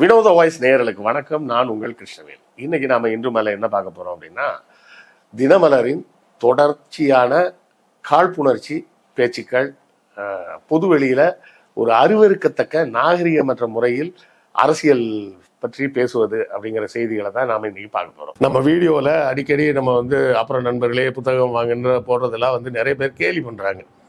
வினோத வாய்ஸ் நேயர்களுக்கு வணக்கம். நான் உங்கள் கிருஷ்ணவேல். இன்னைக்கு நாம இன்று மேலே என்ன பார்க்க போறோம் அப்படின்னா தினமலரின் தொடர்ச்சியான காழ்ப்புணர்ச்சி பேச்சுக்கள் பொது வெளியில ஒரு அருவருக்கத்தக்க நாகரிகமற்ற முறையில் அரசியல் பற்றி பேசுவது அப்படிங்கிற செய்திகளை தான் நாம இன்னைக்கு பார்க்க போறோம். நம்ம வீடியோவில் அடிக்கடி நம்ம வந்து அப்புறம் நண்பர்களே புத்தகம் வாங்குன்ற போடுறதெல்லாம் வந்து நிறைய பேர் கேலி பண்றாங்க.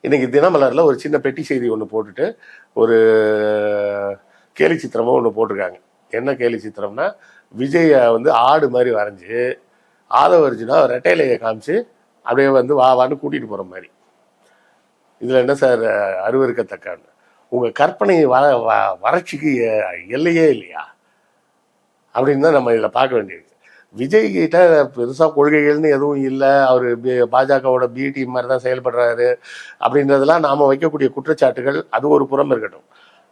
இன்னைக்கு தினமலரில் ஒரு சின்ன பெட்டி செய்தி ஒன்று போட்டுட்டு ஒரு கேலி சித்திரமும் ஒன்று போட்டிருக்காங்க. என்ன கேலி சித்திரம்னா விஜயை வந்து ஆடு மாதிரி வரைஞ்சி ஆதவர்ஜுனா ரெட்டையிலையை காமிச்சு அப்படியே வந்து வா வான்னு கூட்டிகிட்டு போகிற மாதிரி. இதில் என்ன சார் அருவருக்கத்தக்கான்னு உங்கள் கற்பனை வர வ- வறட்சிக்கு எல்லையே இல்லையா? அப்படின்னு தான் நம்ம இதில் பார்க்க வேண்டியது விஜய் கிட்ட பெருசாக கொள்கைகள்னு எதுவும் இல்லை. அவர் பாஜகவோட பி டீம் மாதிரி தான் செயல்படுறாரு. அப்படின்றதெல்லாம் நாம் வைக்கக்கூடிய குற்றச்சாட்டுகள் அது ஒரு புறம் இருக்கட்டும்.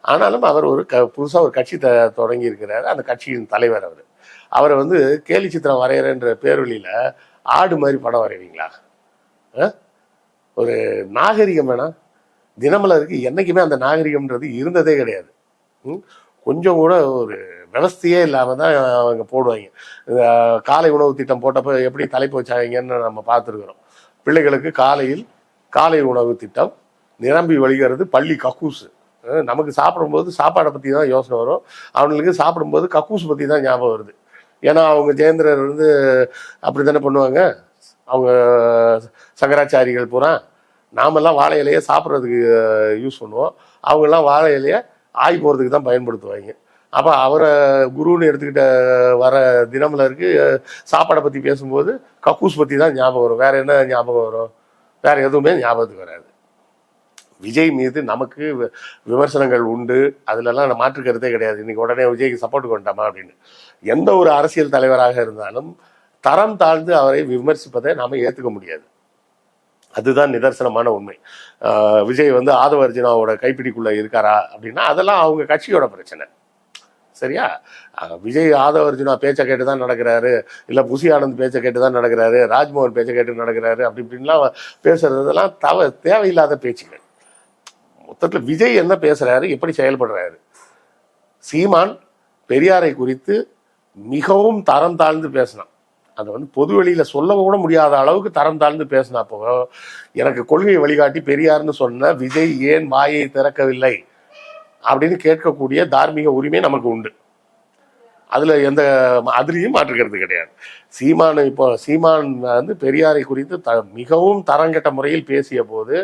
ஆனாலும் அவர் ஒரு க புதுசாக ஒரு கட்சி த தொடங்கி இருக்கிறாரு அந்த கட்சியின் தலைவர் அவர். அவரை வந்து கேலி சித்திரம் வரைகிறன்ற பேரொழியில் ஆடு மாதிரி படம் வரைவீங்களா? ஆ? ஒரு நாகரிகம் வேணா. தினமலருக்கு என்னைக்குமே அந்த நாகரிகம்ன்றது இருந்ததே கிடையாது. ம்? கொஞ்சம் கூட ஒரு விவஸ்தையே இல்லாமல் தான் அவங்க போடுவாங்க. இந்த காலை உணவு திட்டம் போட்டப்போ எப்படி தலைப்பு வச்சாங்கன்னு நம்ம பார்த்துருக்குறோம். பிள்ளைகளுக்கு காலையில் காலை உணவு திட்டம் நிரம்பி வழிகிறது பள்ளி கக்கூசு. நமக்கு சாப்பிடும்போது சாப்பாடை பற்றி தான் யோசனை வரும். அவங்களுக்கு சாப்பிடும்போது கக்கூஸ் பற்றி தான் ஞாபகம் வருது. ஏன்னா அவங்க ஜெயந்திரர் வந்து அப்படி தானே பண்ணுவாங்க? அவங்க சங்கராச்சாரிகள் பூரா. நாமெல்லாம் வாழை இலையை சாப்பிட்றதுக்கு யூஸ் பண்ணுவோம். அவங்கெல்லாம் வாழை இலையை ஆய் போகிறதுக்கு தான் பயன்படுத்துவாங்க. அப்போ அவரை குருன்னு எடுத்துக்கிட்ட வர தினமலருக்கு சாப்பாடை பற்றி பேசும்போது கக்கூஸ் பற்றி தான் ஞாபகம் வரும். வேற என்ன ஞாபகம் வரும்? வேற எதுவுமே ஞாபகத்துக்கு வராது. விஜய் மீது நமக்கு வி- விமர்சனங்கள் உண்டு. அதுலலாம் நான் மாற்று கருத்தே கிடையாது. இன்னைக்கு உடனே விஜய்க்கு சப்போர்ட் கொண்டாமா அப்படின்னு. எந்த ஒரு அரசியல் தலைவராக இருந்தாலும் தரம் தாழ்ந்து அவரை விமர்சிப்பதை நாம் ஏற்றுக்க முடியாது. அதுதான் நிதர்சனமான உண்மை. விஜய் வந்து ஆதவ அர்ஜுனாவோட இருக்காரா அப்படின்னா அதெல்லாம் அவங்க கட்சியோட பிரச்சனை. சரியா? விஜய் ஆதவ அர்ஜுனா பேச்சை கேட்டு தான் நடக்கிறாரு. இல்லை புசி ஆனந்த் பேச்சை கேட்டு தான் நடக்கிறாரு. ராஜ்மோகன் பேச்சை கேட்டு நடக்கிறாரு. அப்படி இப்படின்லாம் பேசுறதெல்லாம் தவ தேவையில்லாத பேச்சுகள். மொத்தத்தில் விஜய் என்ன பேசுறாரு எப்படி செயல்படுறாரு? சீமான் பெரியாரை குறித்து மிகவும் தரம் தாழ்ந்து பேசினான். அதை வந்து பொது வெளியில சொல்ல கூட முடியாத அளவுக்கு தரம் தாழ்ந்து பேசினா அப்போ. எனக்கு கொள்கையை வழிகாட்டி பெரியார்னு சொன்ன விஜய் ஏன் வாயை திறக்கவில்லை? அப்படின்னு கேட்கக்கூடிய தார்மீக உரிமை நமக்கு உண்டு. அதில் எந்த அதுலேயும் மாற்றுக்கிறது கிடையாது. சீமான் இப்போ சீமான் வந்து பெரியாரை குறித்து த மிகவும் தரங்கெட்ட முறையில் பேசிய போது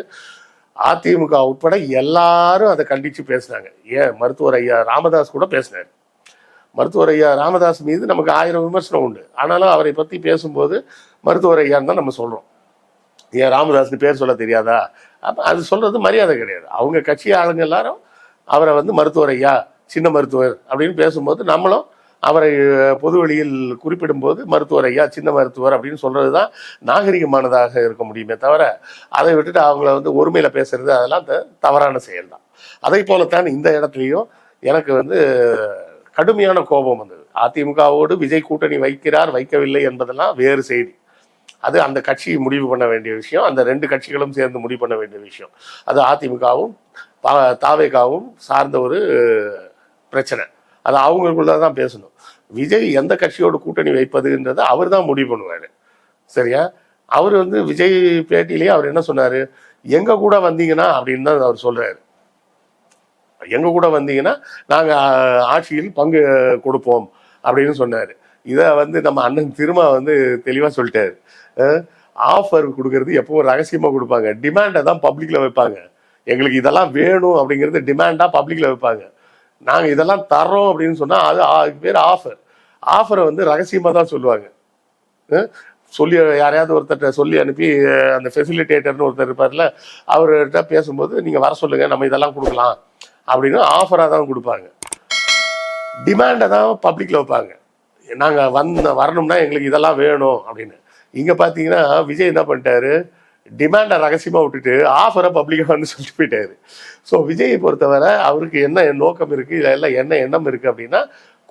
அதிமுக உட்பட எல்லாரும் அதை கண்டித்து பேசினாங்க. ஏன் மருத்துவர் ஐயா ராமதாஸ் கூட பேசினார். மருத்துவர் ஐயா ராமதாஸ் மீது நமக்கு ஆயிரம் விமர்சனம் உண்டு. ஆனாலும் அவரை பற்றி பேசும்போது மருத்துவர் ஐயான்னு தான் நம்ம சொல்கிறோம் ஏன் ராமதாஸ்னு பேர் சொல்ல தெரியாதா? அப்போ அது சொல்கிறது மரியாதை கிடையாது. அவங்க கட்சி ஆளுங்க எல்லாரும் அவரை வந்து மருத்துவர் ஐயா சின்ன மருத்துவர் அப்படின்னு பேசும்போது நம்மளும் அவரை பொதுவெளியில் குறிப்பிடும்போது மருத்துவர் ஐயா சின்ன மருத்துவர் அப்படின்னு சொல்றது தான் நாகரிகமானதாக இருக்க முடியுமே தவிர அதை விட்டுட்டு அவங்கள வந்து ஒருமையில பேசுறது அதெல்லாம் த- தவறான செயல் தான் அதே போலத்தான் இந்த இடத்துலையும் எனக்கு வந்து கடுமையான கோபம் வந்தது. அதிமுகவோடு விஜய் கூட்டணி வைக்கிறார் வைக்கவில்லை என்பதெல்லாம் வேறு செய்தி. அது அந்த கட்சி முடிவு பண்ண வேண்டிய விஷயம் அந்த ரெண்டு கட்சிகளும் சேர்ந்து முடிவு பண்ண வேண்டிய விஷயம். அது அதிமுகவும் தாவேகாவும் சார்ந்த ஒரு பிரச்சனை. அது அவங்களுக்குள்ள தான் பேசணும். விஜய் எந்த கட்சியோட கூட்டணி வைப்பதுன்றதை அவர் தான் முடிவு பண்ணுவார். சரியா? அவர் வந்து விஜய் பேட்டியிலேயே அவர் என்ன சொன்னார்? எங்கள் கூட வந்தீங்கன்னா அப்படின்னு தான் அவர் சொல்கிறாரு எங்க கூட வந்தீங்கன்னா நாங்கள் ஆட்சியில் பங்கு கொடுப்போம் அப்படின்னு சொன்னார். இதை வந்து நம்ம அண்ணன் திரும்ப வந்து தெளிவாக சொல்லிட்டாரு. ஆஃபர் கொடுக்கறது எப்பவும் ரகசியமாக கொடுப்பாங்க. டிமாண்டை தான் பப்ளிக்கில் வைப்பாங்க. எங்களுக்கு இதெல்லாம் வேணும் அப்படிங்கிறது டிமாண்டாக பப்ளிக்கில் வைப்பாங்க நாங்கள் இதெல்லாம் தர்றோம் அப்படின்னு சொன்னால் அது அதுக்கு பேர் ஆஃபர் ஆஃபரை வந்து ரகசியமாக தான் சொல்லுவாங்க. சொல்லி யாரையாவது ஒருத்தர்கிட்ட சொல்லி அனுப்பி அந்த ஃபெசிலிட்டேட்டர்னு ஒருத்தர் இருப்பார்ல அவர்கிட்ட பேசும்போது நீங்கள் வர சொல்லுங்கள் நம்ம இதெல்லாம் கொடுக்கலாம் அப்படின்னு ஆஃபராக தான் கொடுப்பாங்க. டிமாண்டை தான் பப்ளிக்கில் வைப்பாங்க நாங்கள் வந்த வரணும்னா எங்களுக்கு இதெல்லாம் வேணும் அப்படின்னு. இங்கே பார்த்தீங்கன்னா விஜய் என்ன பண்ணிட்டாரு? டிமாண்டை ரகசியமாக விட்டுட்டு ஆஃபரை பப்ளிக்காக வந்து சொல்லிட்டு போயிட்டாரு. ஸோ விஜயை பொறுத்தவரை அவருக்கு என்ன நோக்கம் இருக்கு இதெல்லாம் என்ன எண்ணம் இருக்குது அப்படின்னா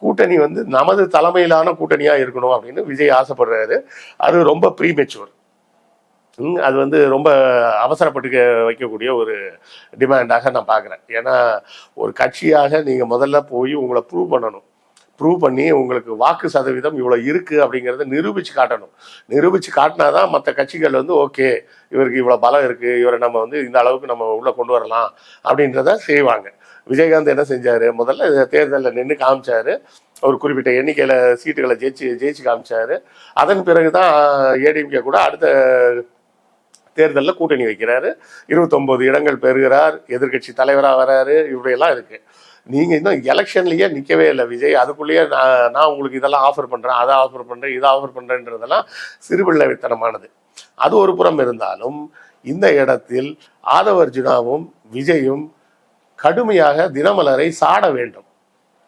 கூட்டணி வந்து நமது தலைமையிலான கூட்டணியாக இருக்கணும் அப்படின்னு விஜய் ஆசைப்படுறாரு. அது ரொம்ப ப்ரீமெச்சூர் அது வந்து ரொம்ப அவசரப்பட்டு வைக்கக்கூடிய ஒரு டிமாண்டாக நான் பார்க்குறேன். ஏன்னா ஒரு கட்சியாக நீங்கள் முதல்ல போய் உங்களை ப்ரூவ் பண்ணணும். ப்ரூவ் பண்ணி உங்களுக்கு வாக்கு சதவீதம் இவ்வளோ இருக்குது அப்படிங்கிறத நிரூபித்து காட்டணும். நிரூபிச்சு காட்டினாதான் மற்ற கட்சிகள் வந்து ஓகே இவருக்கு இவ்வளோ பலம் இருக்குது இவரை நம்ம வந்து இந்த அளவுக்கு நம்ம உள்ளே கொண்டு வரலாம் அப்படின்றத செய்வாங்க. விஜயகாந்த் என்ன செஞ்சார்? முதல்ல தேர்தலில் நின்று காமிச்சாரு. ஒரு குறிப்பிட்ட எண்ணிக்கையில் சீட்டுகளை ஜெயிச்சு ஜெயிச்சு காமிச்சார். அதன் பிறகு தான் ஏடிஎம்கே கூட அடுத்த தேர்தலில் கூட்டணி வைக்கிறாரு. இருபத்தொம்போது இடங்கள் பெறுகிறார். எதிர்க்கட்சி தலைவராக வராரு. இப்படியெல்லாம் இருக்குது நீங்கள் இன்னும் எலெக்ஷன்லேயே நிற்கவே இல்லை விஜய். அதுக்குள்ளேயே நான் நான் உங்களுக்கு இதெல்லாம் ஆஃபர் பண்றேன் அதை ஆஃபர் பண்றேன் இதை ஆஃபர் பண்றேன்ன்றதெல்லாம் சிறுபிள்ளை வித்தனமானது அது ஒரு புறம் இருந்தாலும் இந்த இடத்தில் ஆதவர்ஜுனாவும் விஜயும் கடுமையாக தினமலரை சாட வேண்டும்.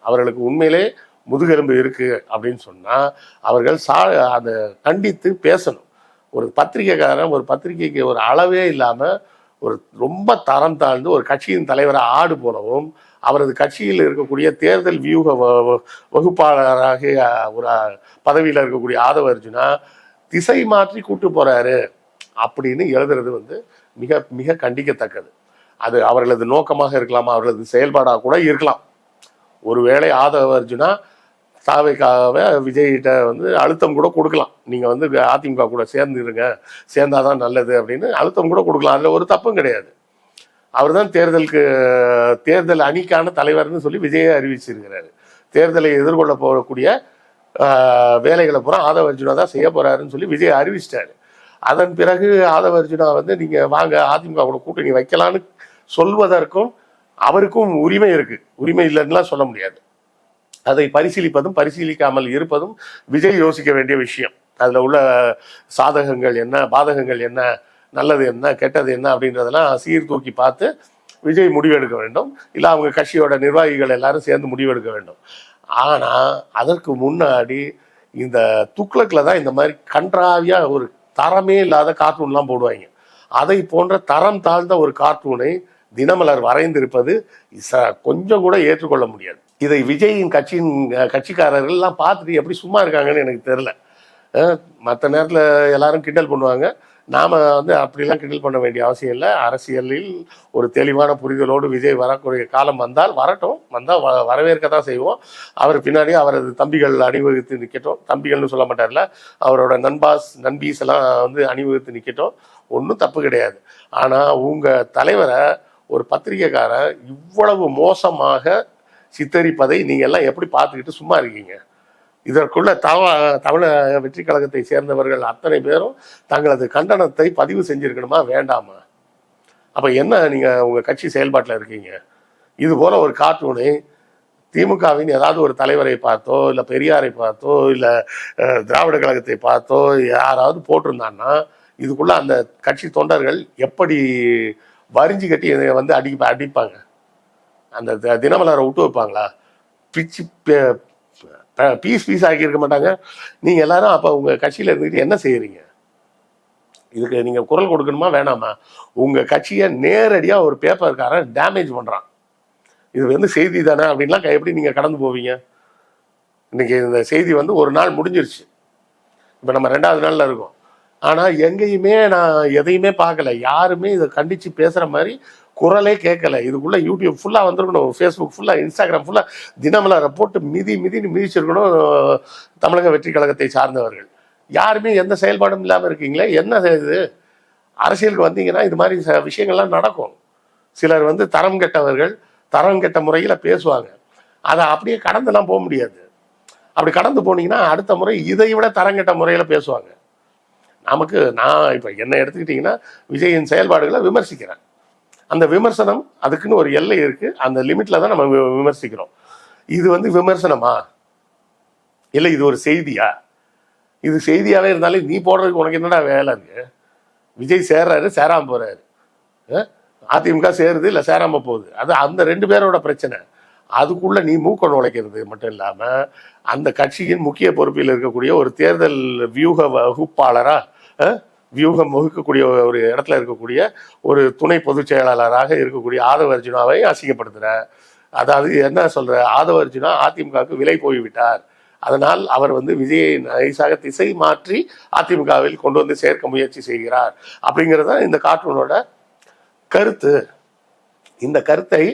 அவர்களுக்கு உண்மையிலே முதுகெலும்பு இருக்கு அப்படின்னு சொன்னால் அவர்கள் சா அதை கண்டித்து பேசணும். ஒரு பத்திரிகைக்காரன் ஒரு பத்திரிகைக்கு ஒரு அளவே இல்லாமல் ஒரு ரொம்ப தரம் தாழ்ந்து ஒரு கட்சியின் தலைவரை ஆடு போலவும் அவரது கட்சியில் இருக்கக்கூடிய தேர்தல் வியூக வ- வகுப்பாளராக ஒரு பதவியில் இருக்கக்கூடிய ஆதவ அர்ஜுனா திசை மாற்றி கூட்டு போறாரு அப்படின்னு எழுதுறது வந்து மிக மிக கண்டிக்கத்தக்கது. அது அவர்களது நோக்கமாக இருக்கலாமா அவர்களது செயல்பாடாக கூட இருக்கலாம். ஒருவேளை ஆதவ அர்ஜுனா தாவைக்காக விஜய்கிட்ட வந்து அழுத்தம் கூட கொடுக்கலாம். நீங்கள் வந்து அதிமுக கூட சேர்ந்துருங்க சேர்ந்தாதான் நல்லது அப்படின்னு அழுத்தம் கூட கொடுக்கலாம். அதில் ஒரு தப்பும் கிடையாது. அவர் தான் தேர்தலுக்கு தேர்தல் அணிக்கான தலைவர்னு சொல்லி விஜயை அறிவிச்சிருக்கிறாரு. தேர்தலை எதிர்கொள்ள போகக்கூடிய வேலைகளை பூரா ஆதவ அர்ஜுனா தான் செய்ய போறாருன்னு சொல்லி விஜய் அறிவிச்சிட்டாரு. அதன் பிறகு ஆதவ அர்ஜுனா வந்து நீங்க வாங்க அதிமுக கூட கூட்டணி வைக்கலான்னு சொல்வதற்கும் அவருக்கும் உரிமை இருக்கு. உரிமை இல்லைன்னுலாம் சொல்ல முடியாது. அதை பரிசீலிப்பதும் பரிசீலிக்காமல் இருப்பதும் விஜய் யோசிக்க வேண்டிய விஷயம். அதுல உள்ள சாதகங்கள் என்ன பாதகங்கள் என்ன நல்லது என்ன கெட்டது என்ன அப்படின்றதெல்லாம் சீர்தூக்கி பார்த்து விஜய் முடிவெடுக்க வேண்டும். இல்லை அவங்க கட்சியோட நிர்வாகிகள் எல்லாரும் சேர்ந்து முடிவெடுக்க வேண்டும். ஆனால் அதற்கு முன்னாடி இந்த துக்ளக்கில் தான் இந்த மாதிரி கன்றாவியாக ஒரு தரமே இல்லாத கார்ட்டூன்லாம் போடுவாங்க. அதை போன்ற தரம் தாழ்ந்த ஒரு கார்ட்டூனை தினமலர் வரைந்திருப்பது ச- கொஞ்சம் கூட ஏற்றுக்கொள்ள முடியாது. இதை விஜயின் கட்சியின் கட்சிக்காரர்கள்லாம் பார்த்துட்டு எப்படி சும்மா இருக்காங்கன்னு எனக்கு தெரில மற்ற நேரத்தில் எல்லாரும் கிண்டல் பண்ணுவாங்க. நாம வந்து அப்படிலாம் கிண்டல் பண்ண வேண்டிய அவசியம் இல்லை. அரசியலில் ஒரு தெளிவான புரிதலோடு விஜய் வரக்கூடிய காலம் வந்தால் வரட்டும். வந்தால் வ வரவேற்க தான் செய்வோம். அவர் பின்னாடி அவரது தம்பிகள் அணிவகுத்து நிற்கட்டும் தம்பிகள்னு சொல்ல மாட்டார்ல. அவரோட நண்பாஸ் நண்பீஸ் எல்லாம் வந்து அணிவகுத்து நிற்கட்டும் ஒன்றும் தப்பு கிடையாது. ஆனால் உங்கள் தலைவரை ஒரு பத்திரிகைக்காரன் இவ்வளவு மோசமாக சித்தரிப்பதை நீங்கள் எல்லாம் எப்படி பார்த்துக்கிட்டு சும்மா இருக்கீங்க? இதற்குள்ள தவ தமிழ வெற்றி கழகத்தை சேர்ந்தவர்கள் அத்தனை பேரும் தங்களது கண்டனத்தை பதிவு செஞ்சிருக்கணுமா வேண்டாமா? அப்போ என்ன நீங்கள் உங்கள் கட்சி செயல்பாட்டில் இருக்கீங்க? இது போல ஒரு கார்ட்டூனை திமுகவின் ஏதாவது ஒரு தலைவரை பார்த்தோ இல்லை பெரியாரை பார்த்தோ இல்லை திராவிட கழகத்தை பார்த்தோ யாராவது போட்டிருந்தான்னா இதுக்குள்ள அந்த கட்சி தொண்டர்கள் எப்படி வரிஞ்சு கட்டி இதை வந்து அடி அடிப்பாங்க? அந்த த- தினமலரை விட்டு வைப்பாங்களா? பிச்சு பே- பீஸ் பீஸ் ஆக்கியிருக்க மாட்டாங்க. நீங்கள் எல்லாரும் அப்போ உங்கள் கட்சியில் இருந்துக்கிட்டு என்ன செய்கிறீங்க இதுக்கு நீங்கள் குரல் கொடுக்கணுமா வேணாமா? உங்கள் கட்சியை நேரடியாக ஒரு பேப்பர்காரன் டேமேஜ் பண்ணுறான் இது வந்து செய்தி தானே அப்படின்லாம் எப்படி நீங்கள் கடந்து போவீங்க? இன்னைக்கு இந்த செய்தி வந்து ஒரு நாள் முடிஞ்சிருச்சு. இப்போ நம்ம ரெண்டாவது நாளில் இருக்கோம். ஆனால் எங்கேயுமே நான் எதையுமே பார்க்கல. யாருமே இதை கண்டித்து பேசுகிற மாதிரி குரலே கேட்கல. இதுக்குள்ள யூடியூப் ஃபுல்லாக வந்திருக்கணும். ஃபேஸ்புக் ஃபுல்லாக இன்ஸ்டாகிராம் ஃபுல்லாக தினமலரை போட்டு மிதி மிதின்னு மிதிச்சிருக்கணும் தமிழக வெற்றி கழகத்தை சார்ந்தவர்கள். யாருமே எந்த செயல்பாடும் இல்லாமல் இருக்கீங்களே? என்ன இது? அரசியலுக்கு வந்தீங்கன்னா இது மாதிரி ச- விஷயங்கள்லாம் நடக்கும். சிலர் வந்து தரம் கெட்டவர்கள் தரம் கெட்ட முறையில் பேசுவாங்க. அதை அப்படியே கடந்துலாம் போக முடியாது. அப்படி கடந்து போனீங்கன்னா அடுத்த முறை இதை விட தரங்கெட்ட முறையில் பேசுவாங்க. நமக்கு நான் இப்போ என்ன எடுத்துக்கிட்டிங்கன்னா விஜயின் செயல்பாடுகளை விமர்சிக்கிறேன். அந்த விமர்சனம் அதுக்குன்னு ஒரு எல்லை இருக்கு. அந்த லிமிட்ல தான் நம்ம வி- விமர்சிக்கிறோம். இது வந்து விமர்சனமா? இல்லை இது ஒரு செய்தியா? இது செய்தியாவே இருந்தாலே நீ போடுறதுக்கு உனக்கு என்னடா வேலை இருக்கு? விஜய் சேர்றாரு சேராம போறாரு. அதிமுக சேருது இல்லை சேராம போகுது. அது அந்த ரெண்டு பேரோட பிரச்சனை. அதுக்குள்ள நீ மூக்க நுழைக்கிறது மட்டும் இல்லாம அந்த கட்சியின் முக்கிய பொறுப்பில் இருக்கக்கூடிய ஒரு தேர்தல் வியூக வகுப்பாளரா வியூகம் வகுக்கக்கூடிய ஒரு இடத்துல இருக்கக்கூடிய ஒரு துணை பொதுச் செயலாளராக இருக்கக்கூடிய ஆதவ அர்ஜுனாவை அசிங்கப்படுத்துற. அதாவது என்ன சொல்ற? ஆதவ அர்ஜுனா அதிமுகவுக்கு விலை போய்விட்டார். அதனால் அவர் வந்து விஜயை நைசாக திசை மாற்றி அதிமுகவில் கொண்டு வந்து சேர்க்க முயற்சி செய்கிறார். அப்படிங்கிறது தான் இந்த கார்ட்டூனோட கருத்து. இந்த கருத்தை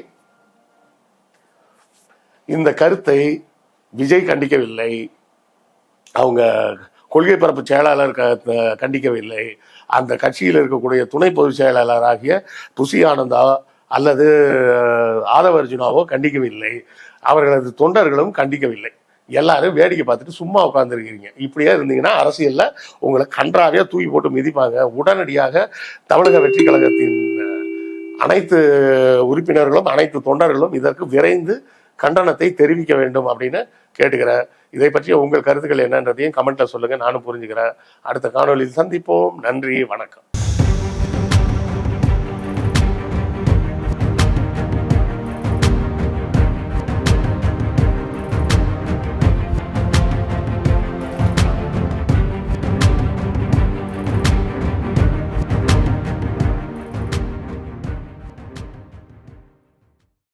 இந்த கருத்தை விஜய் கண்டிக்கவில்லை. அவங்க கொள்கை பரப்பு செயலாளர் க- கண்டிக்கவில்லை. அந்த கட்சியில் இருக்கக்கூடிய துணை பொதுச் செயலாளராகிய புசி ஆனந்தா அல்லது ஆதவ அர்ஜுனாவோ கண்டிக்கவில்லை. அவர்களது தொண்டர்களும் கண்டிக்கவில்லை. எல்லாரும் வேடிக்கை பார்த்துட்டு சும்மா உட்காந்துருக்கிறீங்க இப்படியே இருந்தீங்கன்னா அரசியலில் உங்களை கன்றாவே தூக்கி போட்டு மிதிப்பாங்க. உடனடியாக தமிழக வெற்றி கழகத்தின் அனைத்து உறுப்பினர்களும் அனைத்து தொண்டர்களும் இதற்கு விரைந்து கண்டனத்தை தெரிவிக்க வேண்டும் அப்படின்னு கேட்டுக்கிறேன். இதை பற்றிய உங்கள் கருத்துக்கள் என்னன்றதையும் கமெண்ட்ல சொல்லுங்க. நானும் புரிஞ்சுக்கிறேன். அடுத்த காணொலியில் சந்திப்போம். நன்றி. வணக்கம்.